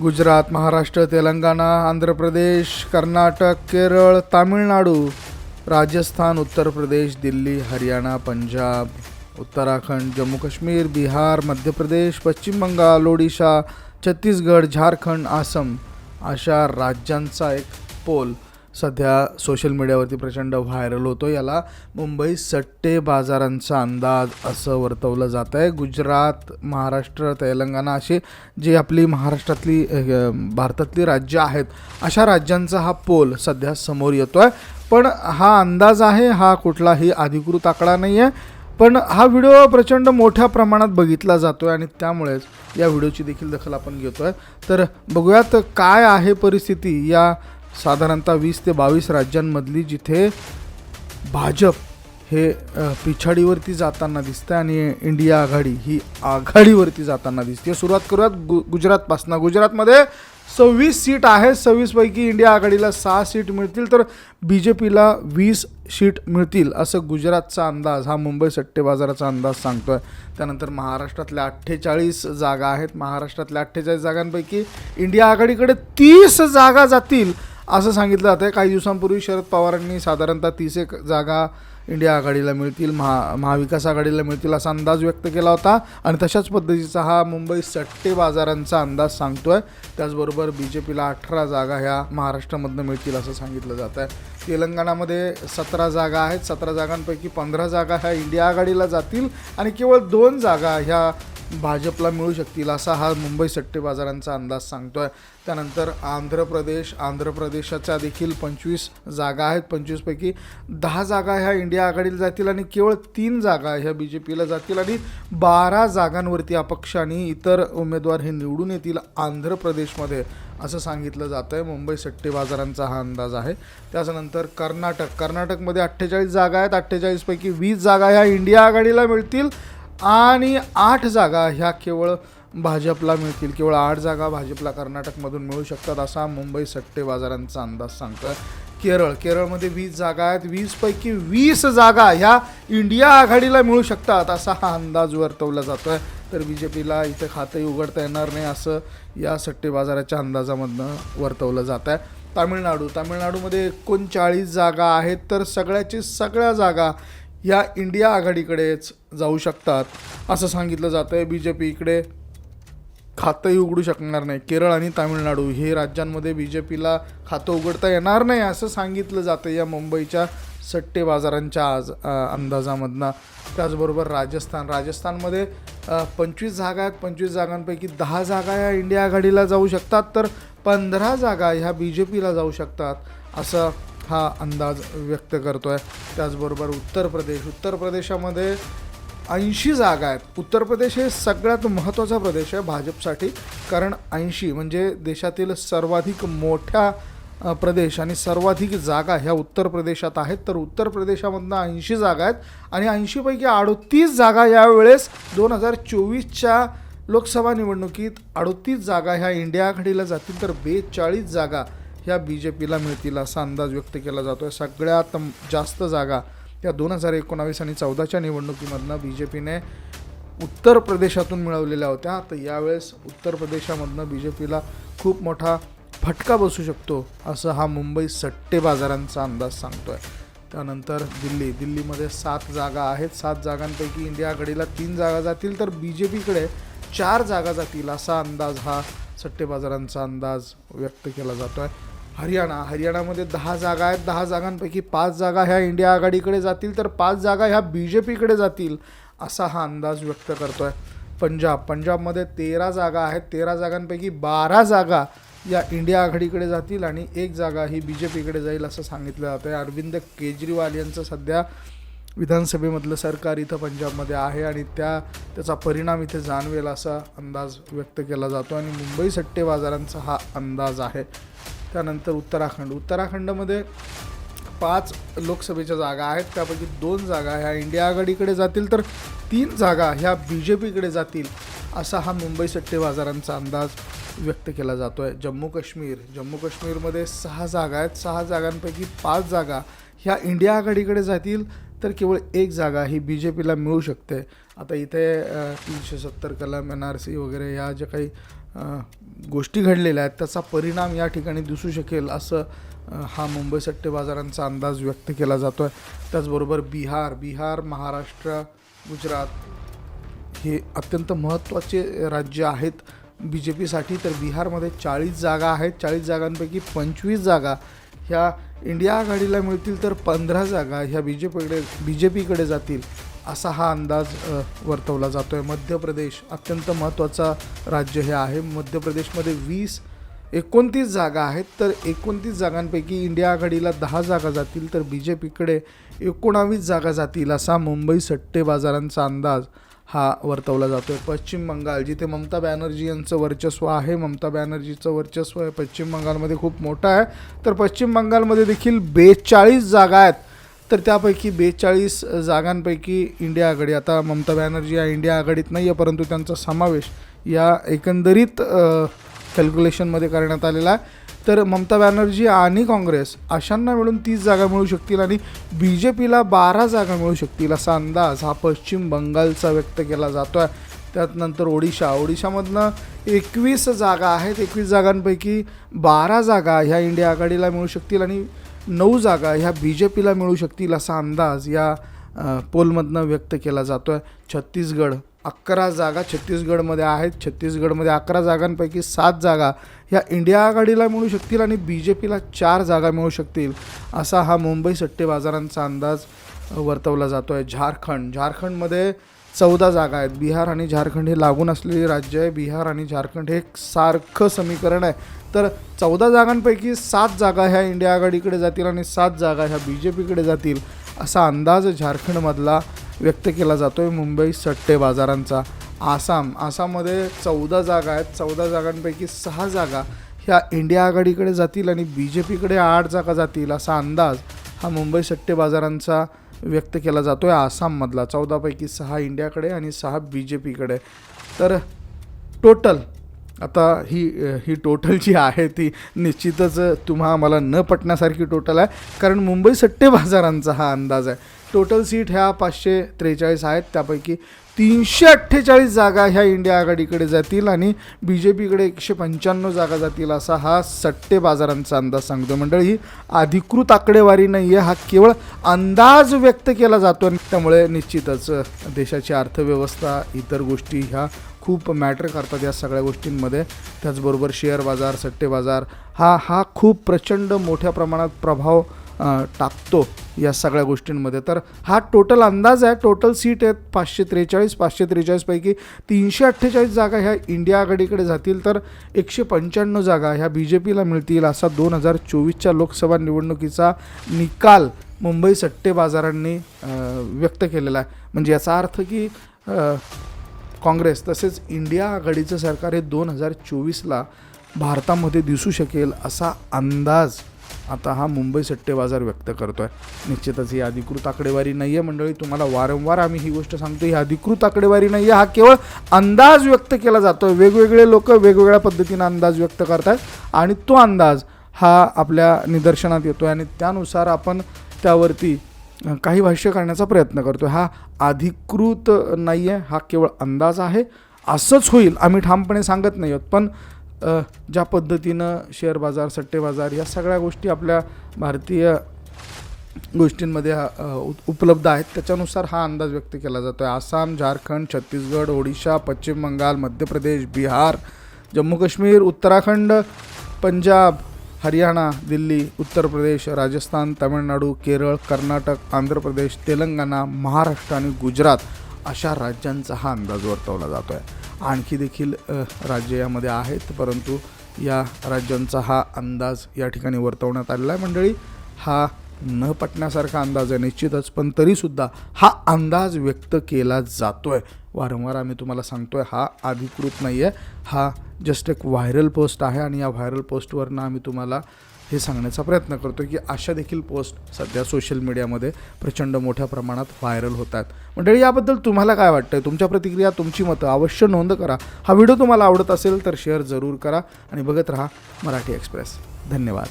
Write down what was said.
गुजरात महाराष्ट्र तेलंगणा आंध्र प्रदेश कर्नाटक केरळ तामिळनाडू राजस्थान उत्तर प्रदेश दिल्ली हरियाणा पंजाब उत्तराखंड जम्मू काश्मीर बिहार मध्य प्रदेश पश्चिम बंगाल ओडिशा छत्तीसगड झारखंड आसाम अशा राज्यांचा एक पोल सध्या सोशल मीडियावरती प्रचंड व्हायरल होतो याला मुंबई सट्टे बाजारांचा अंदाज असं वर्तवलं जात आहे गुजरात महाराष्ट्र तेलंगणा अशी जी आपली महाराष्ट्रातली भारतातली राज्य आहेत अशा राज्यांचा हा पोल सध्या समोर येतो आहे पण हा अंदाज आहे हा कुठलाही अधिकृत आकडा नाही आहे पण हा व्हिडिओ प्रचंड मोठ्या प्रमाणात बघितला जातो आहे आणि त्यामुळेच या व्हिडिओची देखील दखल आपण घेतो आहे तर बघूयात काय आहे परिस्थिती या साधारणतः वीस ते बावीस राज्यांमधली जिथे भाजप हे पिछाडीवरती जाताना दिसतं आणि इंडिया आघाडी ही आघाडीवरती जाताना दिसते सुरुवात करूयात गु गुजरातपासनं. गुजरातमध्ये सव्वीस सीट आहे. सव्वीसपैकी इंडिया आघाडीला सहा सीट मिळतील तर बी जे पीला वीस सीट मिळतील असं गुजरातचा अंदाज हा मुंबई सट्टे बाजाराचा अंदाज आहे त्यानंतर महाराष्ट्रातल्या अठ्ठेचाळीस जागा आहेत. महाराष्ट्रातल्या अठ्ठेचाळीस जागांपैकी इंडिया आघाडीकडे तीस जागा जातील असं सांगितलं जातं आहे काही दिवसांपूर्वी शरद पवारांनी साधारणतः तीस एक जागा इंडिया आघाडीला मिळतील महा महाविकास आघाडीला मिळतील असा अंदाज व्यक्त केला होता. आणि तशाच पद्धतीचा हा मुंबई सट्टे बाजारांचा अंदाज सांगतो आहे त्याचबरोबर बी जे पीला अठरा जागा ह्या महाराष्ट्रामधनं मिळतील असं सांगितलं जातं आहे तेलंगणामध्ये सतरा जागा आहेत. सतरा जागांपैकी पंधरा जागा ह्या इंडिया आघाडीला जातील. आणि केवळ दोन जागा ह्या भाजपला मिळू शकतील असा हा मुंबई सट्टे बाजारांचा अंदाज आहे त्यानंतर आंध्र प्रदेश आंध्र प्रदेशाच्या देखील पंचवीस जागा आहेत. पंचवीसपैकी दहा जागा ह्या इंडिया आघाडीला जातील आणि केवळ तीन जागा ह्या बी जे पीला जातील आणि बारा जागांवरती अपक्ष आणि इतर उमेदवार हे निवडून येतील आंध्र प्रदेशमध्ये असं सांगितलं जातं आहे मुंबई सट्टे बाजारांचा हा अंदाज आहे. त्याच्यानंतर कर्नाटक कर्नाटकमध्ये अठ्ठेचाळीस जागा आहेत. अठ्ठेचाळीसपैकी वीस जागा ह्या इंडिया आघाडीला मिळतील. आणि आठ जागा ह्या केवळ भाजपला मिळतील. केवळ आठ जागा भाजपला कर्नाटकमधून मिळू शकतात असा मुंबई सट्टे बाजारांचा अंदाज सांगतोय केरळ. केरळमध्ये वीस जागा आहेत. वीसपैकी वीस जागा ह्या इंडिया आघाडीला मिळू शकतात असा हा अंदाज वर्तवला जातो आहे तर बी जे पीला इथं खातंही उघडता येणार नाही असं या सट्टे बाजाराच्या अंदाजामधनं वर्तवलं जात आहे तामिळनाडू. तामिळनाडूमध्ये एकोणचाळीस जागा आहेत. तर सगळ्याची सगळ्या जागा या इंडिया आघाडीकडेच जाऊ शकतात असं सांगितलं जातं आहे बी जे पी इकडे खातंही उघडू शकणार नाही. केरळ आणि तामिळनाडू हे राज्यांमध्ये बी जे पीला खातं उघडता येणार नाही असं सांगितलं जातं या मुंबईच्या सट्टे बाजारांच्या आज अंदाजामधनं. त्याचबरोबर राजस्थान. राजस्थानमध्ये पंचवीस जागा आहेत. पंचवीस जागांपैकी दहा जागा ह्या इंडिया आघाडीला जाऊ शकतात तर पंधरा जागा ह्या बी जे पीला जाऊ शकतात असं हा अंदाज व्यक्त करतो आहे त्याचबरोबर उत्तर प्रदेश. उत्तर प्रदेशामध्ये ऐंशी जागा आहेत. उत्तर प्रदेश हे सगळ्यात महत्त्वाचा प्रदेश आहे भाजपसाठी. कारण ऐंशी म्हणजे देशातील सर्वाधिक मोठ्या प्रदेश आणि सर्वाधिक जागा ह्या उत्तर प्रदेशात आहेत. तर उत्तर प्रदेशामधनं ऐंशी जागा आहेत आणि ऐंशीपैकी अडोतीस जागा यावेळेस दोन हजार चोवीसच्या लोकसभा निवडणुकीत अडोतीस जागा ह्या इंडिया आघाडीला जातील. तर बेचाळीस जागा ह्या बी जे पीला मिळतील असा अंदाज व्यक्त केला जातो आहे सगळ्यात जास्त जागा या दोन हजार एकोणावीस आणि चौदाच्या निवडणुकीमधनं बी जे पीने उत्तर प्रदेशातून मिळवलेल्या होत्या. तर यावेळेस उत्तर प्रदेशामधनं बी जे पीला खूप मोठा फटका बसू शकतो असं हा मुंबई सट्टे बाजारांचा अंदाज सांगतो आहे त्यानंतर दिल्ली. दिल्लीमध्ये सात जागा आहेत. सात जागांपैकी इंडिया आघाडीला तीन जागा जातील तर बी जे पीकडे चार जागा जातील असा अंदाज हा सट्टे बाजारांचा अंदाज व्यक्त केला जातो आहे हरियाणा. हरियाणामध्ये दहा जागा आहेत. दहा जागांपैकी पाच जागा ह्या इंडिया आघाडीकडे जातील तर पाच जागा ह्या बी जे पीकडे जातील असा हा अंदाज व्यक्त करतो आहे पंजाब. पंजाबमध्ये तेरा जागा आहेत. तेरा जागांपैकी बारा जागा या इंडिया आघाडीकडे जातील आणि एक जागा ही बी जे पीकडे जाईल असं सांगितलं जातं आहे अरविंद केजरीवाल यांचं सध्या विधानसभेमधलं सरकार इथं पंजाबमध्ये आहे आणि त्या त्याचा परिणाम इथे जाणवेल असा अंदाज व्यक्त केला जातो. आणि मुंबई सट्टे बाजारांचा हा अंदाज आहे. त्यानंतर उत्तराखंड. उत्तराखंडमध्ये पाच लोकसभेच्या जागा आहेत. त्यापैकी दोन जागा ह्या इंडिया आघाडीकडे जातील तर तीन जागा ह्या बी जे पीकडे जातील असा हा मुंबई सट्टे बाजारांचा अंदाज व्यक्त केला जातो आहे जम्मू काश्मीर. जम्मू काश्मीरमध्ये सहा जागा आहेत. सहा जागांपैकी पाच जागा ह्या इंडिया आघाडीकडे जातील. तर केवळ एक जागा ही बी जे पीला मिळू शकते. आता इथे तीनशे सत्तर कलम एन आर सी वगैरे या ज्या काही गोष्टी घडलेल्या आहेत त्याचा परिणाम या ठिकाणी दिसू शकेल असं हा मुंबई सट्टेबाजारांचा अंदाज व्यक्त केला जातो आहे त्याचबरोबर बिहार बिहार महाराष्ट्र गुजरात हे अत्यंत महत्त्वाचे राज्य आहेत. बी जे पीसाठी तर बिहारमध्ये चाळीस जागा आहेत. चाळीस जागांपैकी पंचवीस जागा ह्या इंडिया आघाडीला मिळतील तर पंधरा जागा ह्या बी जे पीकडे बी जे पीकडे जातील असा हा अंदाज वर्तवला जातो आहे मध्य प्रदेश अत्यंत महत्त्वाचा राज्य हे आहे. मध्य प्रदेशमध्ये वीस एकोणतीस जागा आहेत. तर एकोणतीस जागांपैकी इंडिया आघाडीला दहा जागा जातील तर बी जे पीकडे एकोणावीस जागा जातील असा मुंबई सट्टे बाजारांचा अंदाज. हा वर्तवला जातो आहे पश्चिम बंगाल जिथे ममता बॅनर्जी यांचं वर्चस्व आहे ममता बॅनर्जीचं वर्चस्व आहे पश्चिम बंगालमध्ये खूप मोठं आहे. तर पश्चिम बंगालमध्ये देखील बेचाळीस जागा आहेत. तर त्यापैकी बेचाळीस जागांपैकी इंडिया आघाडी. आता ममता बॅनर्जी या इंडिया आघाडीत नाही आहे परंतु त्यांचा समावेश या एकंदरीत कॅल्क्युलेशनमध्ये करण्यात आलेला आहे. तर ममता बॅनर्जी आणि काँग्रेस अशांना मिळून तीस जागा मिळू शकतील आणि बी जे पीला बारा जागा मिळू शकतील असा अंदाज हा पश्चिम बंगालचा व्यक्त केला जातो आहे त्यानंतर ओडिशा. ओडिशामधनं एकवीस जागा आहेत. एकवीस जागांपैकी बारा जागा ह्या इंडिया आघाडीला मिळू शकतील आणि नऊ जागा ह्या बी जे पीला मिळू शकतील असा अंदाज या पोलमधनं व्यक्त केला जातो आहे छत्तीसगड अकरा जागा छत्तीसगडमध्ये आहेत. छत्तीसगडमध्ये अकरा जागांपैकी सात जागा ह्या इंडिया आघाडीला मिळू शकतील आणि बी जे पीला चार जागा मिळू शकतील असा हा मुंबई सट्टे बाजारांचा अंदाज वर्तवला जातो आहे झारखंड झारखंडमध्ये चौदा जागा आहेत. बिहार आणि झारखंड हे लागून असलेली राज्य आहे. बिहार आणि झारखंड हे एक सारखं समीकरण आहे. तर चौदा जागांपैकी सात जागा ह्या इंडिया आघाडीकडे जातील आणि सात जागा ह्या बी जे पीकडे जातील असा अंदाज झारखंडमधला व्यक्त केला जातो आहे मुंबई सट्टे बाजारांचा. आसाम आसाममध्ये चौदा जागा आहेत. चौदा जागांपैकी सहा जागा ह्या इंडिया आघाडीकडे जातील आणि बी जे पीकडे आठ जागा जातील असा अंदाज हा मुंबई सट्टे बाजारांचा व्यक्त केला जातो आहे आसाममधला. चौदापैकी सहा इंडियाकडे आणि सहा बी जे पीकडे तर टोटल आता ही ही टोटल जी आहे ती निश्चितच तुम्हा आम्हाला न पटण्यासारखी टोटल आहे. कारण मुंबई सट्टे बाजारांचा हा अंदाज आहे. टोटल सीट ह्या पाचशे त्रेचाळीस आहेत. त्यापैकी तीनशे अठ्ठेचाळीस जागा ह्या इंडिया आघाडीकडे जातील आणि बी जे पीकडे एकशे पंच्याण्णव जागा जातील असा हा सट्टे बाजारांचा अंदाज सांगतो मंडळ ही अधिकृत आकडेवारी नाही आहे हा केवळ अंदाज व्यक्त केला जातो आणि त्यामुळे निश्चितच देशाची अर्थव्यवस्था इतर गोष्टी ह्या खूप मॅटर करतात या सगळ्या गोष्टींमध्ये. त्याचबरोबर शेअर बाजार सट्टे बाजार हा हा खूप प्रचंड मोठ्या प्रमाणात प्रभाव टाकतो या सगळ्या गोष्टींमध्ये. तर हा टोटल अंदाज आहे. टोटल सीट आहेत पाचशे त्रेचाळीस पाचशे त्रेचाळीसपैकी तीनशे अठ्ठेचाळीस जागा ह्या इंडिया आघाडीकडे जातील तर एकशे पंच्याण्णव जागा ह्या बी जे पीला मिळतील असा दोन हजार चोवीसच्या लोकसभा निवडणुकीचा निकाल मुंबई सट्टे बाजारांनी व्यक्त केलेला आहे. म्हणजे याचा अर्थ की काँग्रेस तसेच इंडिया आघाडीचं सरकार हे दोन हजार चोवीसला भारतामध्ये दिसू शकेल असा अंदाज आता हा मुंबई सट्टे बाजार व्यक्त करतो आहे निश्चितच ही अधिकृत आकडेवारी नाही आहे मंडळी तुम्हाला वारंवार आम्ही ही गोष्ट सांगतो ही अधिकृत आकडेवारी नाही आहे हा केवळ अंदाज व्यक्त केला जातो वेगवेगळे लोक वेगवेगळ्या पद्धतीनं अंदाज व्यक्त करतात आणि तो अंदाज हा आपल्या निदर्शनात येतो आहे आणि त्यानुसार आपण त्यावरती काही भाष्य करण्याचा प्रयत्न करतो हा अधिकृत नाही आहे हा केवळ अंदाज आहे. असंच होईल आम्ही ठामपणे सांगत नाही आहोत. पण ज्या पद्धतीनं शेअर बाजार सट्टे बाजार या सगळ्या गोष्टी आपल्या भारतीय गोष्टींमध्ये उप- उपलब्ध आहेत. त्याच्यानुसार हा अंदाज व्यक्त केला जातो आहे आसाम झारखंड छत्तीसगड ओडिशा पश्चिम बंगाल मध्य प्रदेश बिहार जम्मू काश्मीर उत्तराखंड पंजाब हरियाणा दिल्ली उत्तर प्रदेश राजस्थान तामिळनाडू केरळ कर्नाटक आंध्र प्रदेश तेलंगणा महाराष्ट्र आणि गुजरात अशा राज्यांचा हा अंदाज वर्तवला जातो आहे आणखी देखील राज्य यामध्ये आहेत परंतु या राज्यांचा हा अंदाज या ठिकाणी वर्तवण्यात आलेला आहे. मंडळी हा न पटण्यासारखा अंदाज आहे निश्चितच पण तरीसुद्धा हा अंदाज व्यक्त केला जातो आहे वारंवार आम्ही तुम्हाला सांगतो आहे हा अधिकृत नाही आहे हा जस्ट एक व्हायरल पोस्ट आहे आणि या व्हायरल पोस्टवरनं आम्ही तुम्हाला हे सांगण्याचा प्रयत्न करतो की अशा देखील पोस्ट सध्या सोशल मीडियामध्ये प्रचंड मोठ्या प्रमाणात व्हायरल होत आहेत. मंडळी याबद्दल तुम्हाला काय वाटतं तुमच्या प्रतिक्रिया तुमची मतं अवश्य नोंद करा. हा व्हिडिओ तुम्हाला आवडत असेल तर शेअर जरूर करा आणि बघत राहा मराठी एक्सप्रेस. धन्यवाद.